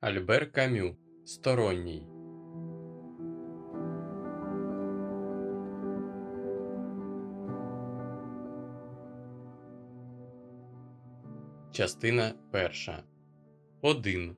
Альбер Камю. Сторонній. Частина перша. Один.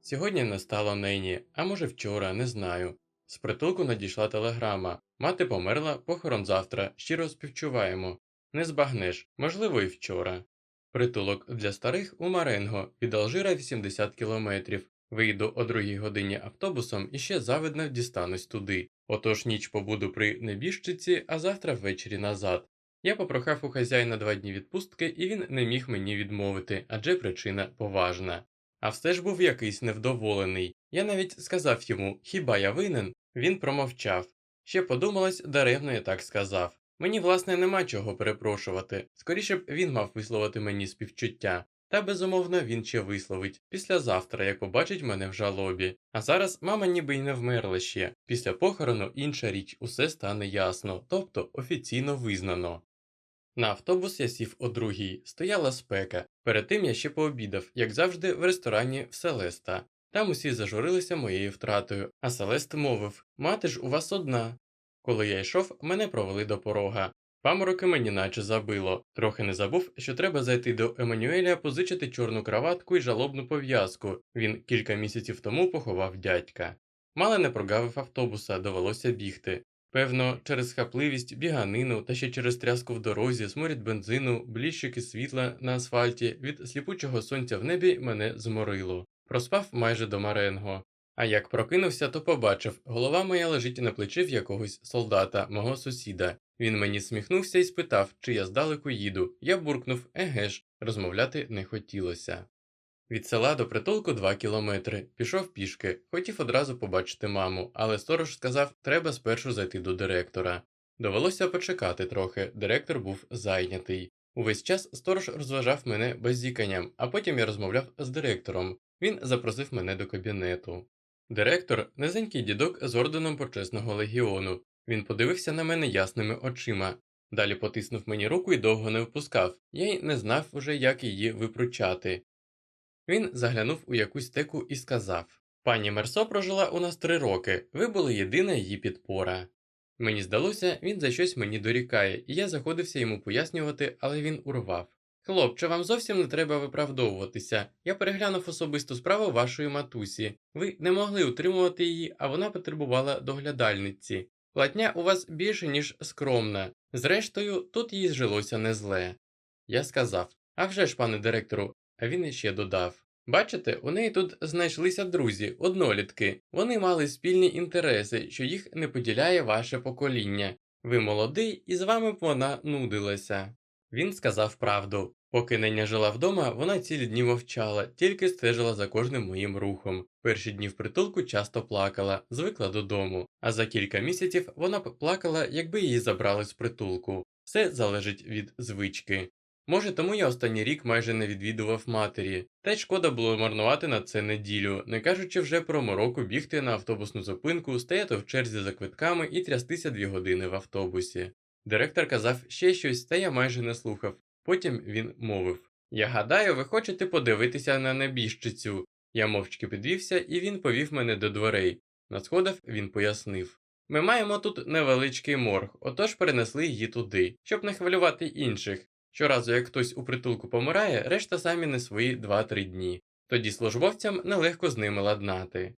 Сьогодні не стало нині, а може вчора, не знаю. З притулку надійшла телеграма. Мати померла, похорон завтра, щиро співчуваємо. Не збагнеш, можливо, і вчора. Притулок для старих у Маренго від Алжира 80 кілометрів. Вийду о другій годині автобусом і ще завидно дістанусь туди. Отож ніч побуду при небіжчиці, а завтра ввечері назад. Я попрохав у хазяїна два дні відпустки, і він не міг мені відмовити, адже причина поважна. А все ж був якийсь невдоволений. Я навіть сказав йому, хіба я винен? Він промовчав. Ще подумалось, даремно я так сказав. Мені, власне, нема чого перепрошувати. Скоріше б він мав висловити мені співчуття. Та безумовно він ще висловить післязавтра, як побачить мене в жалобі. А зараз мама ніби й не вмерла ще. Після похорону інша річ усе стане ясно, тобто офіційно визнано. На автобус я сів о другій, стояла спека. Перед тим я ще пообідав, як завжди, в ресторані в Селеста. Там усі зажурилися моєю втратою, а Селест мовив Мати ж у вас одна. Коли я йшов, мене провели до порога. Памороки мені наче забило. Трохи не забув, що треба зайти до Еммануеля, позичити чорну краватку і жалобну пов'язку. Він кілька місяців тому поховав дядька. Мало не прогавив автобуса, довелося бігти. Певно, через хапливість, біганину та ще через тряску в дорозі, сморід бензину, бліщики світла на асфальті, від сліпучого сонця в небі мене зморило. Проспав майже до Маренго. А як прокинувся, то побачив, голова моя лежить на плечі в якогось солдата, мого сусіда. Він мені сміхнувся і спитав, чи я здалеку їду. Я буркнув еге ж, розмовляти не хотілося. Від села до притулку два кілометри. Пішов пішки, хотів одразу побачити маму, але сторож сказав, треба спершу зайти до директора. Довелося почекати трохи, директор був зайнятий. Увесь час сторож розважав мене базіканням, а потім я розмовляв з директором. Він запросив мене до кабінету. Директор низенький дідок з орденом почесного легіону. Він подивився на мене ясними очима. Далі потиснув мені руку і довго не впускав, я й не знав уже, як її випручати. Він заглянув у якусь теку і сказав Пані Мерсо прожила у нас три роки, ви були єдина її підпора. Мені здалося, він за щось мені дорікає, і я заходився йому пояснювати, але він урвав. Хлопче, вам зовсім не треба виправдовуватися. Я переглянув особисту справу вашої матусі. Ви не могли утримувати її, а вона потребувала доглядальниці. Платня у вас більше, ніж скромна. Зрештою, тут їй зжилося не зле. Я сказав «А вже ж, пане директору, а він іще додав. Бачите, у неї тут знайшлися друзі, однолітки. Вони мали спільні інтереси, що їх не поділяє ваше покоління. Ви молодий, і з вами б вона нудилася. Він сказав правду. Поки неня жила вдома, вона цілі дні мовчала, тільки стежила за кожним моїм рухом. Перші дні в притулку часто плакала, звикла додому, а за кілька місяців вона б плакала, якби її забрали з притулку. Все залежить від звички. Може, тому я останній рік майже не відвідував матері, та й шкода було марнувати на це неділю, не кажучи вже про мороку бігти на автобусну зупинку, стояти в черзі за квитками і трястися дві години в автобусі. Директор казав ще щось, та я майже не слухав. Потім він мовив Я гадаю, ви хочете подивитися на небіжчицю. Я мовчки підвівся, і він повів мене до дверей. На сходах він пояснив Ми маємо тут невеличкий морг, отож перенесли її туди, щоб не хвилювати інших. Щоразу, як хтось у притулку помирає, решта самі не свої 2-3 дні. Тоді службовцям нелегко з ними ладнати.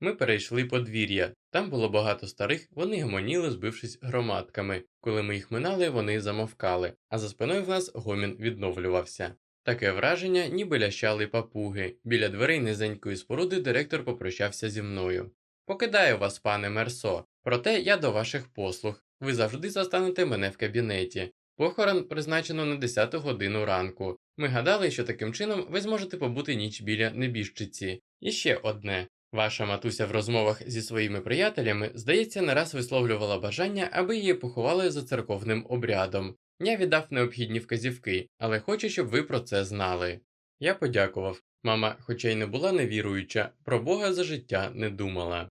Ми перейшли подвір'я. Там було багато старих, вони гомоніли, збившись громадками. Коли ми їх минали, вони замовкали, а за спиною в нас гомін відновлювався. Таке враження, ніби лящали папуги. Біля дверей низенької споруди директор попрощався зі мною. Покидаю вас, пане Мерсо, проте я до ваших послуг. Ви завжди застанете мене в кабінеті. Похорон призначено на 10 годину ранку. Ми гадали, що таким чином ви зможете побути ніч біля небіжчиці. І ще одне. Ваша матуся в розмовах зі своїми приятелями, здається, не раз висловлювала бажання, аби її поховали за церковним обрядом. Я віддав необхідні вказівки, але хочу, щоб ви про це знали. Я подякував. Мама, хоча й не була невіруюча, про Бога за життя не думала.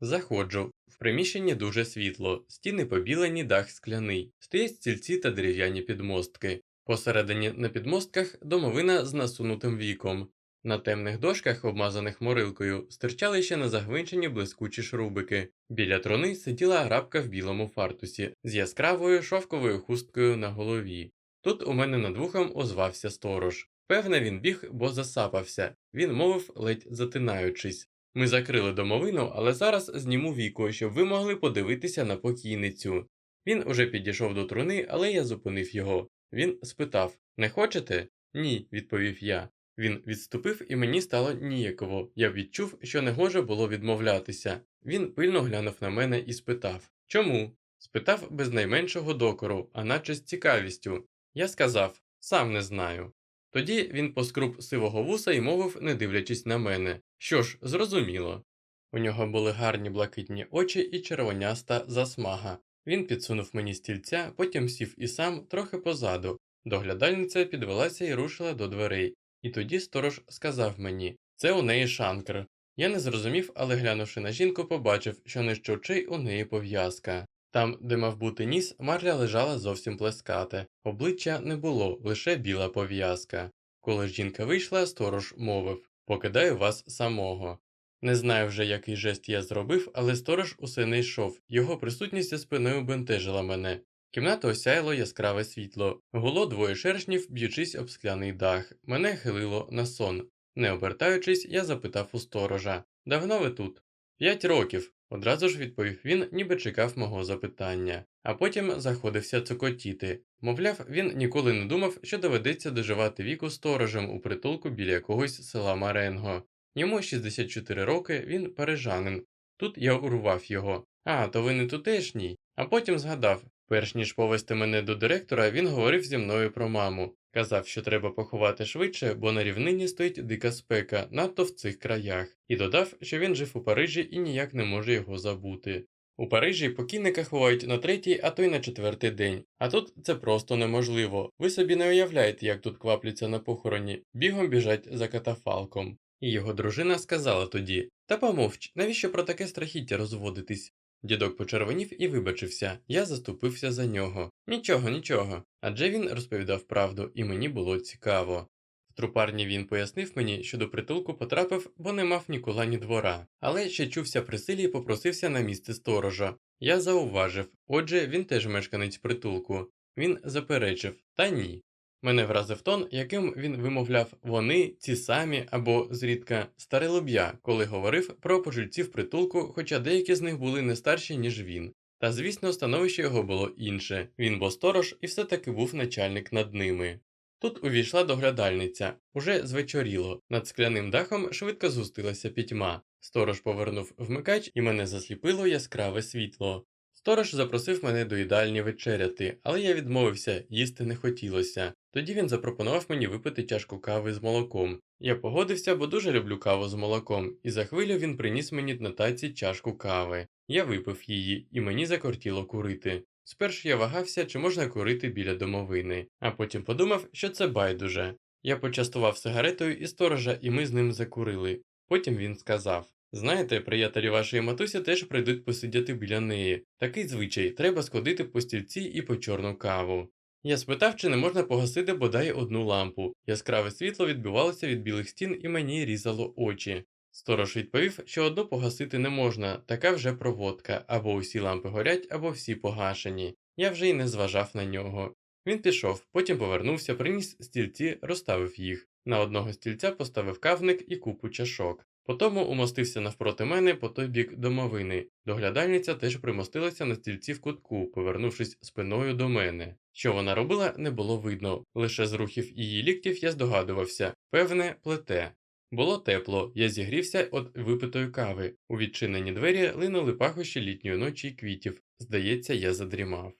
Заходжу. В приміщенні дуже світло, стіни побілені, дах скляний, стоять стільці та дерев'яні підмостки. Посередині на підмостках домовина з насунутим віком. На темних дошках, обмазаних морилкою, стирчали ще незагвинчені блискучі шрубики. Біля трони сиділа грабка в білому фартусі з яскравою шовковою хусткою на голові. Тут у мене над вухом озвався сторож. Певне, він біг, бо засапався. Він мовив, ледь затинаючись. Ми закрили домовину, але зараз зніму віко, щоб ви могли подивитися на покійницю. Він уже підійшов до труни, але я зупинив його. Він спитав Не хочете? Ні, відповів я. Він відступив, і мені стало ніяково. Я відчув, що не гоже було відмовлятися. Він пильно глянув на мене і спитав Чому? Спитав без найменшого докору, а наче з цікавістю. Я сказав сам не знаю. Тоді він поскруб сивого вуса і мовив, не дивлячись на мене. Що ж, зрозуміло. У нього були гарні блакитні очі і червоняста засмага. Він підсунув мені стільця, потім сів і сам трохи позаду. Доглядальниця підвелася і рушила до дверей. І тоді сторож сказав мені це у неї шанкр. Я не зрозумів, але глянувши на жінку, побачив, що нижче очей у неї пов'язка. Там, де мав бути ніс, марля лежала зовсім плескате, обличчя не було, лише біла пов'язка. Коли жінка вийшла, сторож мовив Покидаю вас самого. Не знаю вже, який жест я зробив, але сторож усе не йшов, його присутність за спиною бентежила мене. Кімнату осяяло яскраве світло, гуло двоє шершнів, б'ючись об скляний дах, мене хилило на сон. Не обертаючись, я запитав у сторожа Давно ви тут? П'ять років, одразу ж відповів він, ніби чекав мого запитання, а потім заходився цокотіти. Мовляв, він ніколи не думав, що доведеться доживати віку сторожем у притулку біля якогось села Маренго. Йому 64 роки, він парижанин. Тут я урвав його. А, то ви не тутешній. А потім згадав, перш ніж повести мене до директора, він говорив зі мною про маму. Казав, що треба поховати швидше, бо на рівнині стоїть дика спека, надто в цих краях, і додав, що він жив у Парижі і ніяк не може його забути. У Парижі покійника ховають на третій, а то й на четвертий день. А тут це просто неможливо. Ви собі не уявляєте, як тут квапляться на похороні, бігом біжать за катафалком. І його дружина сказала тоді Та помовч, навіщо про таке страхіття розводитись? Дідок почервонів і вибачився, я заступився за нього. Нічого, нічого. Адже він розповідав правду, і мені було цікаво. В трупарні він пояснив мені, що до притулку потрапив, бо не мав ні кула, ні двора, але ще чувся при силі і попросився на місце сторожа. Я зауважив, отже, він теж мешканець притулку. Він заперечив, та ні. Мене вразив тон, яким він вимовляв вони, ці самі або зрідка старе лоб'я, коли говорив про пожильців притулку, хоча деякі з них були не старші, ніж він. Та звісно, становище його було інше він бо сторож і все таки був начальник над ними. Тут увійшла доглядальниця, уже звечоріло, над скляним дахом швидко згустилася пітьма. Сторож повернув вмикач і мене засліпило яскраве світло. Сторож запросив мене до їдальні вечеряти, але я відмовився, їсти не хотілося. Тоді він запропонував мені випити чашку кави з молоком. Я погодився, бо дуже люблю каву з молоком, і за хвилю він приніс мені на таці чашку кави. Я випив її, і мені закортіло курити. Спершу я вагався, чи можна курити біля домовини, а потім подумав, що це байдуже. Я почастував сигаретою і сторожа, і ми з ним закурили. Потім він сказав Знаєте, приятелі вашої матусі теж прийдуть посидіти біля неї. Такий звичай, треба сходити по стільці і по чорну каву. Я спитав, чи не можна погасити бодай одну лампу. Яскраве світло відбивалося від білих стін і мені різало очі. Сторож відповів, що одну погасити не можна, така вже проводка, або усі лампи горять, або всі погашені. Я вже й не зважав на нього. Він пішов, потім повернувся, приніс стільці, розставив їх. На одного стільця поставив кавник і купу чашок. Потому умостився навпроти мене по той бік домовини. Доглядальниця теж примостилася на стільці в кутку, повернувшись спиною до мене. Що вона робила, не було видно, лише з рухів її ліктів я здогадувався певне, плете. Було тепло, я зігрівся від випитої кави. У відчинені двері линули пахощі літньої ночі й квітів. Здається, я задрімав.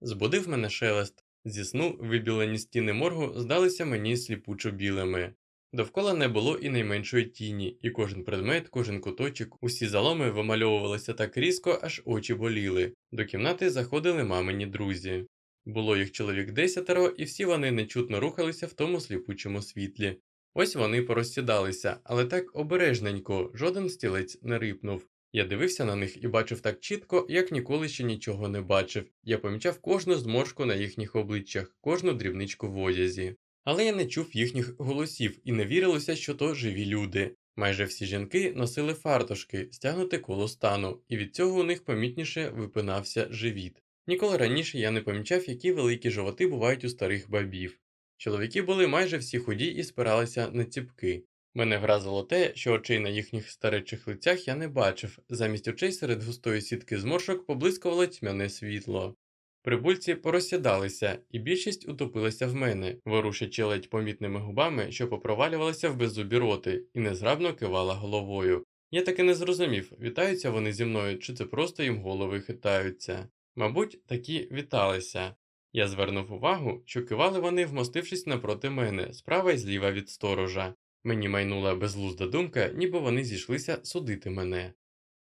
Збудив мене шелест. Зі сну вибілені стіни моргу здалися мені сліпучо білими. Довкола не було і найменшої тіні, і кожен предмет, кожен куточок, усі заломи вимальовувалися так різко, аж очі боліли. До кімнати заходили мамині друзі. Було їх чоловік десятеро, і всі вони нечутно рухалися в тому сліпучому світлі. Ось вони порозсідалися, але так обережненько, жоден стілець не рипнув. Я дивився на них і бачив так чітко, як ніколи ще нічого не бачив. Я помічав кожну зморшку на їхніх обличчях, кожну дрібничку в одязі. Але я не чув їхніх голосів і не вірилося, що то живі люди. Майже всі жінки носили фартушки, стягнуте коло стану, і від цього у них помітніше випинався живіт. Ніколи раніше я не помічав, які великі животи бувають у старих бабів. Чоловіки були майже всі худі і спиралися на ціпки. Мене вразило те, що очей на їхніх старечих лицях я не бачив, замість очей серед густої сітки зморшок поблискувало тьмяне світло. Прибульці порозсідалися, і більшість утопилася в мене, ворушачи ледь помітними губами, що попровалювалися в беззубі роти, і незграбно кивала головою. Я таки не зрозумів, вітаються вони зі мною, чи це просто їм голови хитаються. Мабуть, такі віталися. Я звернув увагу, що кивали вони, вмостившись напроти мене, справа і зліва від сторожа. Мені майнула безглузда думка, ніби вони зійшлися судити мене.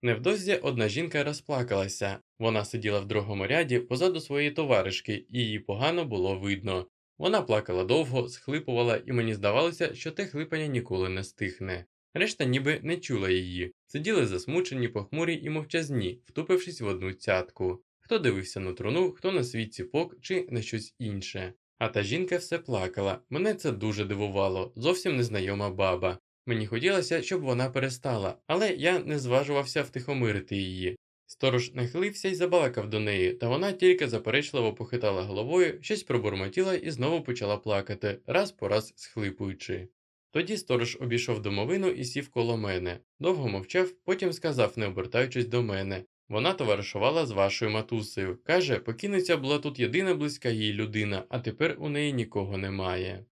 Невдовзі одна жінка розплакалася, вона сиділа в другому ряді позаду своєї товаришки, і її погано було видно. Вона плакала довго, схлипувала, і мені здавалося, що те хлипання ніколи не стихне. Решта ніби не чула її, сиділи засмучені, похмурі і мовчазні, втупившись в одну цятку. Хто дивився на труну, хто на свій ціпок чи на щось інше. А та жінка все плакала. Мене це дуже дивувало, зовсім незнайома баба. Мені хотілося, щоб вона перестала, але я не зважувався втихомирити її. Сторож нахилився і забалакав до неї, та вона тільки заперечливо похитала головою, щось пробурмотіла і знову почала плакати, раз по раз схлипуючи. Тоді сторож обійшов домовину і сів коло мене, довго мовчав, потім сказав, не обертаючись до мене. Вона товаришувала з вашою матусею. Каже, покинуться була тут єдина близька їй людина, а тепер у неї нікого немає.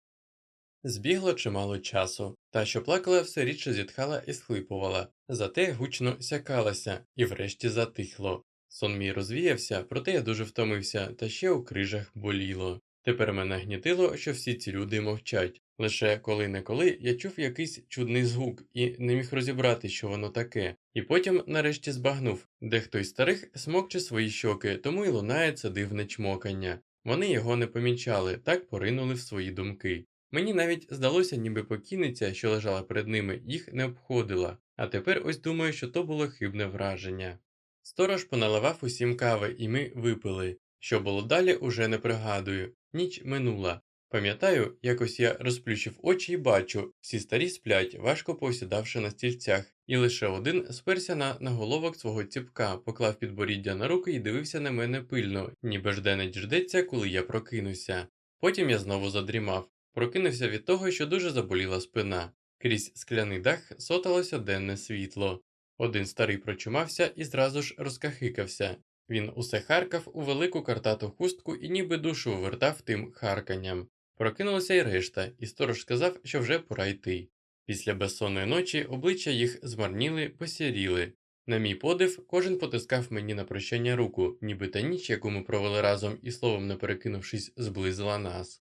Збігло чимало часу, та, що плакала, все рідше зітхала і схлипувала, зате гучно сякалася, і врешті затихло. Сон мій розвіявся, проте я дуже втомився, та ще у крижах боліло. Тепер мене гнітило, що всі ці люди мовчать. Лише коли-неколи я чув якийсь чудний звук і не міг розібрати, що воно таке, і потім нарешті збагнув, де хтось старих смокче свої щоки, тому й лунає це дивне чмокання. Вони його не помічали, так поринули в свої думки. Мені навіть здалося, ніби покійниця, що лежала перед ними, їх не обходила, а тепер ось думаю, що то було хибне враження. Сторож поналивав усім кави, і ми випили. Що було далі, уже не пригадую. Ніч минула. Пам'ятаю, якось я розплющив очі і бачу, всі старі сплять, важко посідавши на стільцях, і лише один сперся на наголовок свого ціпка, поклав підборіддя на руки і дивився на мене пильно, ніби жде не діждеться, коли я прокинуся. Потім я знову задрімав, прокинувся від того, що дуже заболіла спина. Крізь скляний дах соталося денне світло. Один старий прочумався і зразу ж розкахикався. Він усе харкав у велику картату хустку і ніби душу вертав тим харканням. Прокинулася й решта, і сторож сказав, що вже пора йти. Після безсонної ночі обличчя їх змарніли, посіріли. На мій подив, кожен потискав мені на прощання руку, ніби та ніч, яку ми провели разом і словом не перекинувшись, зблизила нас.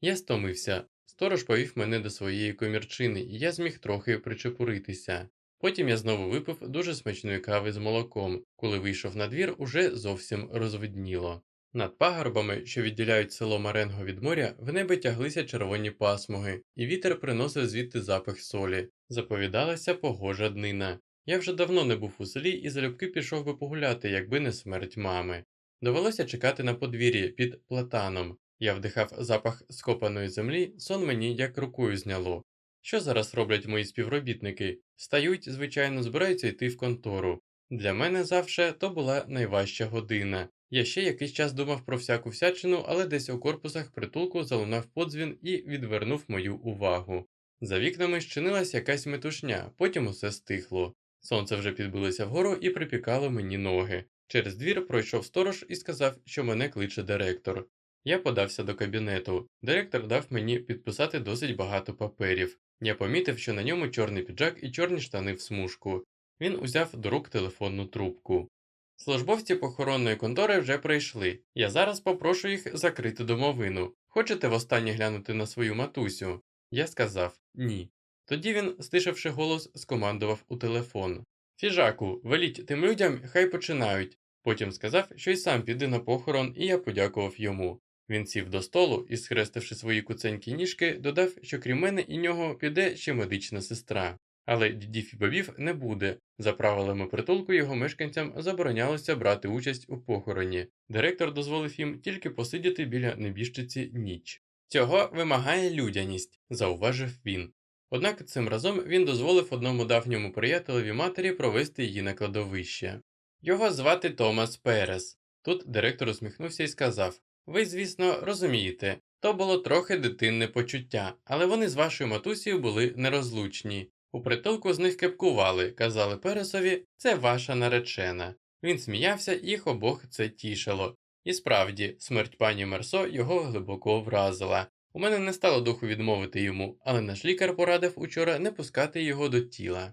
Я стомився. Сторож повів мене до своєї комірчини, і я зміг трохи причепуритися. Потім я знову випив дуже смачної кави з молоком, коли вийшов на двір, уже зовсім розвидніло. Над пагорбами, що відділяють село Маренго від моря, в небі тяглися червоні пасмуги, і вітер приносив звідти запах солі. Заповідалася погожа днина. Я вже давно не був у селі і залюбки пішов би погуляти, якби не смерть мами. Довелося чекати на подвір'ї під платаном. Я вдихав запах скопаної землі, сон мені як рукою зняло. Що зараз роблять мої співробітники? Стають, звичайно, збираються йти в контору. Для мене завше то була найважча година. Я ще якийсь час думав про всяку всячину, але десь у корпусах притулку залунав подзвін і відвернув мою увагу. За вікнами щинилась якась метушня, потім усе стихло. Сонце вже підбилося вгору і припікало мені ноги. Через двір пройшов сторож і сказав, що мене кличе директор. Я подався до кабінету. Директор дав мені підписати досить багато паперів. Я помітив, що на ньому чорний піджак і чорні штани в смужку. Він узяв до рук телефонну трубку. Службовці похоронної контори вже прийшли. Я зараз попрошу їх закрити домовину. Хочете востаннє глянути на свою матусю? Я сказав ні. Тоді він, стишивши голос, скомандував у телефон. Фіжаку, веліть тим людям, хай починають. Потім сказав, що й сам піде на похорон, і я подякував йому. Він сів до столу і, схрестивши свої куценькі ніжки, додав, що крім мене і нього піде ще медична сестра. Але дідів і бабів не буде. За правилами притулку його мешканцям заборонялося брати участь у похороні. Директор дозволив їм тільки посидіти біля небіжчиці ніч. Цього вимагає людяність, зауважив він. Однак цим разом він дозволив одному давньому приятелеві матері провести її на кладовище. Його звати Томас Перес. Тут директор усміхнувся і сказав: Ви, звісно, розумієте, то було трохи дитинне почуття, але вони з вашою матусею були нерозлучні. У притулку з них кепкували, казали Пересові, це ваша наречена. Він сміявся, їх обох це тішило. І справді, смерть пані Мерсо його глибоко вразила. У мене не стало духу відмовити йому, але наш лікар порадив учора не пускати його до тіла.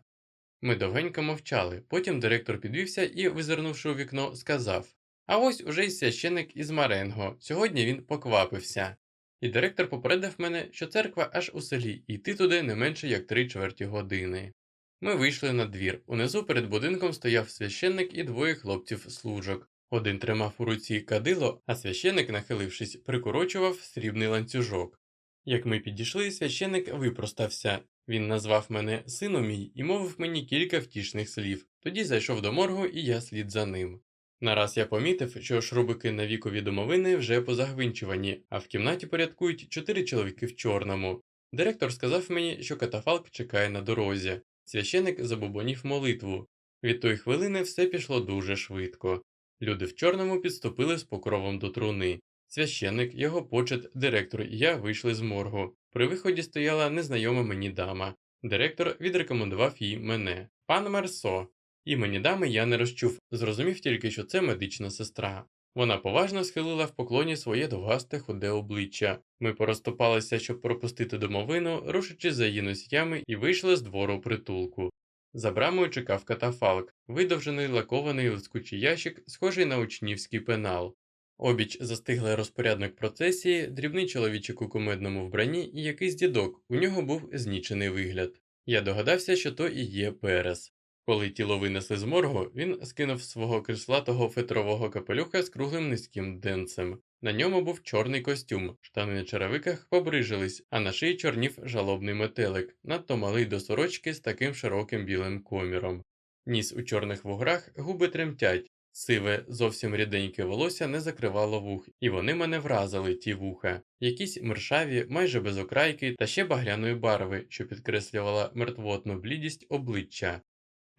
Ми довгенько мовчали, потім директор підвівся і, визирнувши у вікно, сказав А ось уже й священик із Маренго, сьогодні він поквапився. І директор попередив мене, що церква аж у селі, і йти туди не менше як три чверті години. Ми вийшли на двір. Унизу перед будинком стояв священник і двоє хлопців-служок. Один тримав у руці кадило, а священик, нахилившись, прикорочував срібний ланцюжок. Як ми підійшли, священик випростався. Він назвав мене сину мій і мовив мені кілька втішних слів. Тоді зайшов до моргу, і я слід за ним. Нараз я помітив, що шрубики на вікові домовини вже позагвинчувані, а в кімнаті порядкують чотири чоловіки в чорному. Директор сказав мені, що катафалк чекає на дорозі. Священик забубонів молитву. Від тої хвилини все пішло дуже швидко. Люди в чорному підступили з покровом до труни. Священник, його почет, директор і я вийшли з моргу. При виході стояла незнайома мені дама. Директор відрекомендував їй мене, пан Мерсо. Імені дами я не розчув, зрозумів тільки, що це медична сестра. Вона поважно схилила в поклоні своє довгасте худе обличчя. Ми порозступалися, щоб пропустити домовину, рушачи за її носіями, і вийшли з двору притулку. За брамою чекав катафалк, видовжений лакований лискучий ящик, схожий на учнівський пенал. Обіч застиглий розпорядник процесії, дрібний чоловічок у кумедному вбранні і якийсь дідок, у нього був знічений вигляд. Я догадався, що то і є Перес. Коли тіло винесли з моргу, він скинув свого крислатого фетрового капелюха з круглим низьким денцем. На ньому був чорний костюм, штани на черевиках побрижились, а на шиї чорнів жалобний метелик, надто малий до сорочки з таким широким білим коміром. Ніс у чорних вуграх, губи тремтять, сиве, зовсім ріденьке волосся не закривало вух, і вони мене вразили, ті вуха, якісь мершаві, майже без окрайки та ще багряної барви, що підкреслювала мертвотну блідість обличчя.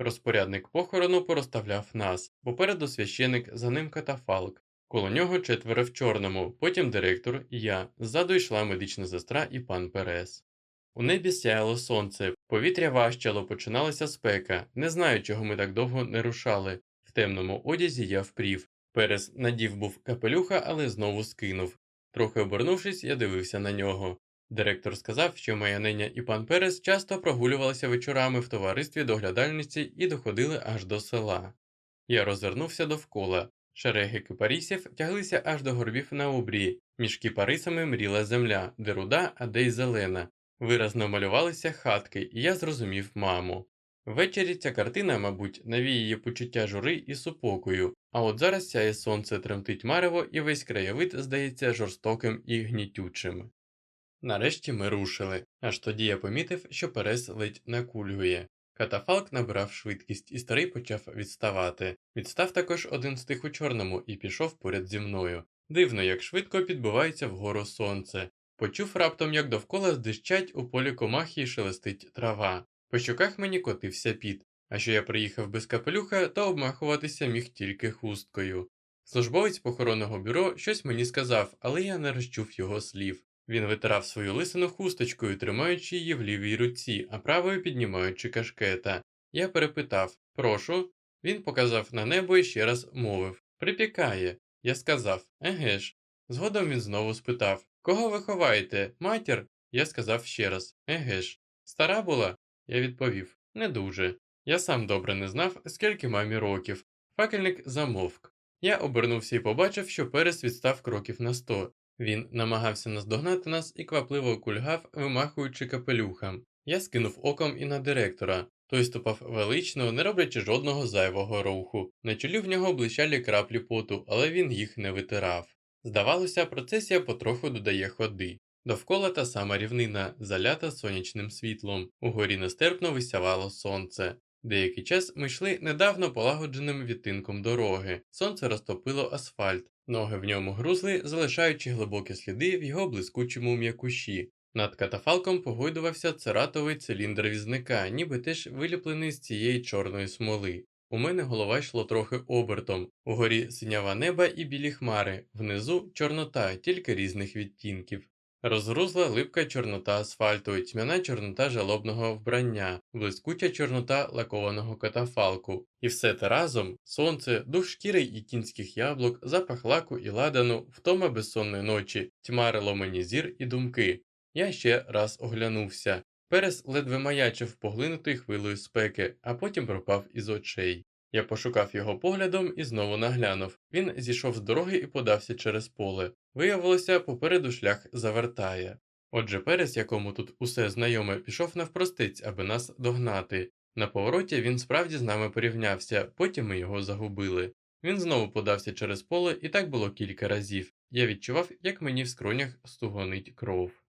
Розпорядник похорону порозставляв нас, попереду священик, за ним катафалк. Коло нього четверо в чорному, потім директор, я, ззаду йшла медична сестра і пан Перес. У небі сяяло сонце, повітря важчало, починалася спека. Не знаю, чого ми так довго не рушали. В темному одязі я впрів. Перес надів був капелюха, але знову скинув. Трохи обернувшись, я дивився на нього. Директор сказав, що моя неня і пан Перес часто прогулювалися вечорами в товаристві доглядальниці і доходили аж до села. Я розвернувся довкола. Шереги кипарісів тяглися аж до горбів на обрії, між кипарисами мріла земля, де руда, а де й зелена. Виразно малювалися хатки, і я зрозумів маму. Ввечері ця картина, мабуть, навіює почуття жури і супокою, а от зараз сяє сонце тремтить марево, і весь краєвид здається жорстоким і гнітючим. Нарешті ми рушили, аж тоді я помітив, що Перес ледь накульгує. Катафалк набирав швидкість, і старий почав відставати. Відстав також один з тих у чорному і пішов поряд зі мною. Дивно, як швидко підбивається вгору сонце. Почув раптом, як довкола здищать у полі комахи і шелестить трава. По щоках мені котився піт, а що я приїхав без капелюха, то обмахуватися міг тільки хусткою. Службовець похоронного бюро щось мені сказав, але я не розчув його слів. Він витирав свою лисину хусточкою, тримаючи її в лівій руці, а правою піднімаючи кашкета. Я перепитав Прошу. Він показав на небо і ще раз мовив Припікає. Я сказав Еге ж. Згодом він знову спитав Кого ви ховаєте? Матір? Я сказав ще раз Еге ж. Стара була? Я відповів Не дуже. Я сам добре не знав, скільки мамі років. Факельник замовк. Я обернувся і побачив, що перес відстав кроків на сто. Він намагався наздогнати нас і квапливо кульгав, вимахуючи капелюхом. Я скинув оком і на директора. Той ступав велично, не роблячи жодного зайвого руху. На чолі в нього блищалі краплі поту, але він їх не витирав. Здавалося, процесія потроху додає ходи. Довкола та сама рівнина, залята сонячним світлом, угорі нестерпно висявало сонце. Деякий час ми йшли недавно полагодженим відтинком дороги. Сонце розтопило асфальт, ноги в ньому грузли, залишаючи глибокі сліди в його блискучому м'якуші. Над катафалком погойдувався цератовий циліндр візника, ніби теж виліплений з цієї чорної смоли. У мене голова йшло трохи обертом. Угорі синява неба і білі хмари, внизу чорнота, тільки різних відтінків. Розгрузла липка чорнота асфальту, тьмяна чорнота жалобного вбрання, блискуча чорнота лакованого катафалку. І все те разом сонце, дух шкіри і кінських яблук, запах лаку і ладану, втома безсонної ночі, тьмарило мені зір і думки. Я ще раз оглянувся. Перес ледве маячив поглинутий хвилею спеки, а потім пропав із очей. Я пошукав його поглядом і знову наглянув. Він зійшов з дороги і подався через поле. Виявилося, попереду шлях завертає. Отже, перес, якому тут усе знайоме, пішов навпростиць, аби нас догнати. На повороті він справді з нами порівнявся, потім ми його загубили. Він знову подався через поле, і так було кілька разів. Я відчував, як мені в скронях стугонить кров.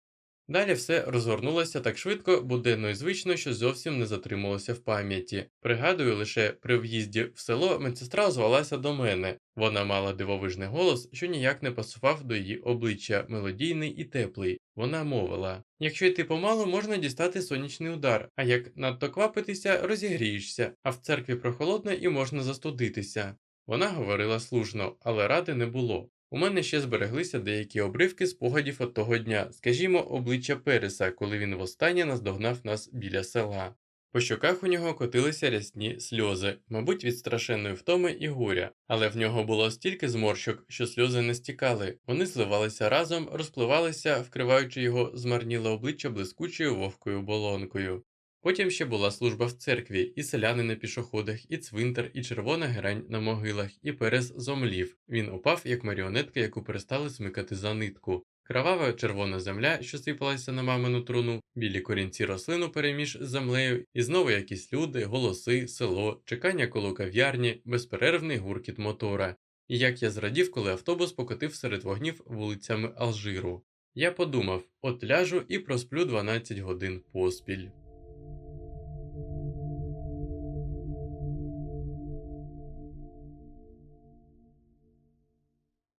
Далі все розгорнулося так швидко, буденно і звично, що зовсім не затрималося в пам'яті. Пригадую, лише при в'їзді в село медсестра озвалася до мене. Вона мала дивовижний голос, що ніяк не пасував до її обличчя, мелодійний і теплий. Вона мовила: якщо йти помалу, можна дістати сонячний удар, а як надто квапитися, розігрієшся, а в церкві прохолодно і можна застудитися. Вона говорила слушно, але ради не було. У мене ще збереглися деякі обривки спогадів от того дня, скажімо, обличчя Переса, коли він востаннє наздогнав нас біля села. По щоках у нього котилися рясні сльози, мабуть, від страшенної втоми і горя, але в нього було стільки зморщок, що сльози не стікали, вони зливалися разом, розпливалися, вкриваючи його змарніле обличчя блискучою вогкою болонкою. Потім ще була служба в церкві, і селяни на пішоходах, і цвинтар, і червона герань на могилах, і перес зомлів. Він упав, як маріонетка, яку перестали смикати за нитку. Кровава червона земля, що сипалася на мамину труну, білі корінці рослину переміж з землею, і знову якісь люди, голоси, село, чекання коло кав'ярні, безперервний гуркіт мотора. І як я зрадів, коли автобус покотив серед вогнів вулицями Алжиру. Я подумав: от ляжу і просплю 12 годин поспіль.